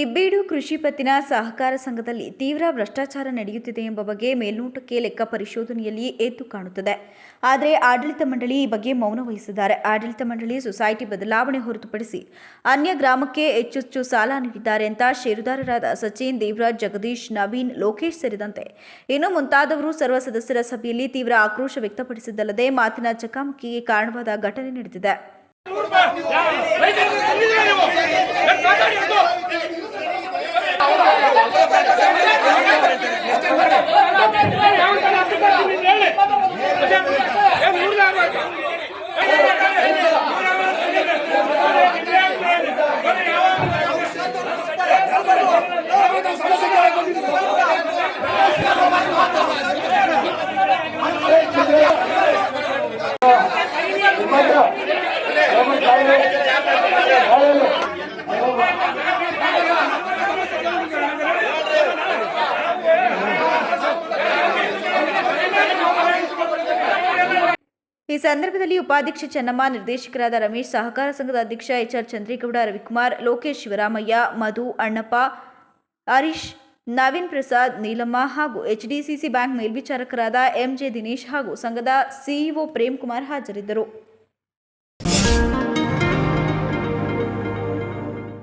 ಇಬ್ಬೀಡು ಕೃಷಿ ಪತ್ತಿನ ಸಹಕಾರ ಸಂಘದಲ್ಲಿ ತೀವ್ರ ಭ್ರಷ್ಟಾಚಾರ ನಡೆಯುತ್ತಿದೆ ಎಂಬ ಬಗ್ಗೆ ಮೇಲ್ನೋಟಕ್ಕೆ ಲೆಕ್ಕ ಪರಿಶೋಧನೆಯಲ್ಲಿ ಎದ್ದು ಕಾಣುತ್ತದೆ. ಆದರೆ ಆಡಳಿತ ಮಂಡಳಿ ಈ ಬಗ್ಗೆ ಮೌನ ವಹಿಸಿದ್ದಾರೆ. ಆಡಳಿತ ಮಂಡಳಿ ಸೊಸೈಟಿ ಬದಲಾವಣೆ ಹೊರತುಪಡಿಸಿ ಅನ್ಯ ಗ್ರಾಮಕ್ಕೆ ಹೆಚ್ಚೆಚ್ಚು ಸಾಲ ನೀಡಿದ್ದಾರೆ ಅಂತ ಷೇರುದಾರರಾದ ಸಚಿನ್ ದೇವರಾಜ್, ಜಗದೀಶ್, ನವೀನ್, ಲೋಕೇಶ್ ಸೇರಿದಂತೆ ಇನ್ನು ಮುಂತಾದವರು ಸರ್ವ ಸದಸ್ಯರ ಸಭೆಯಲ್ಲಿ ತೀವ್ರ ಆಕ್ರೋಶ ವ್ಯಕ್ತಪಡಿಸಿದ್ದಲ್ಲದೆ ಮಾತಿನ ಚಕಮಕಿಗೆ ಕಾರಣವಾದ ಘಟನೆ ನಡೆದಿದೆ. Yes. ಈ ಸಂದರ್ಭದಲ್ಲಿ ಉಪಾಧ್ಯಕ್ಷ ಚೆನ್ನಮ್ಮ, ನಿರ್ದೇಶಕರಾದ ರಮೇಶ್, ಸಹಕಾರ ಸಂಘದ ಅಧ್ಯಕ್ಷ ಎಚ್ಆರ್ ಚಂದ್ರೇಗೌಡ, ರವಿಕುಮಾರ್, ಲೋಕೇಶ್ ಶಿವರಾಮಯ್ಯ, ಮಧು, ಅಣ್ಣಪ್ಪ, ಹರೀಶ್, ನವೀನ್ ಪ್ರಸಾದ್, ನೀಲಮ್ಮ ಹಾಗೂ ಎಚ್ಡಿಸಿಸಿ ಬ್ಯಾಂಕ್ ಮೇಲ್ವಿಚಾರಕರಾದ ಎಂಜೆ ದಿನೇಶ್ ಹಾಗೂ ಸಂಘದ ಸಿಇಒ ಪ್ರೇಮ್ ಕುಮಾರ್ ಹಾಜರಿದ್ದರು.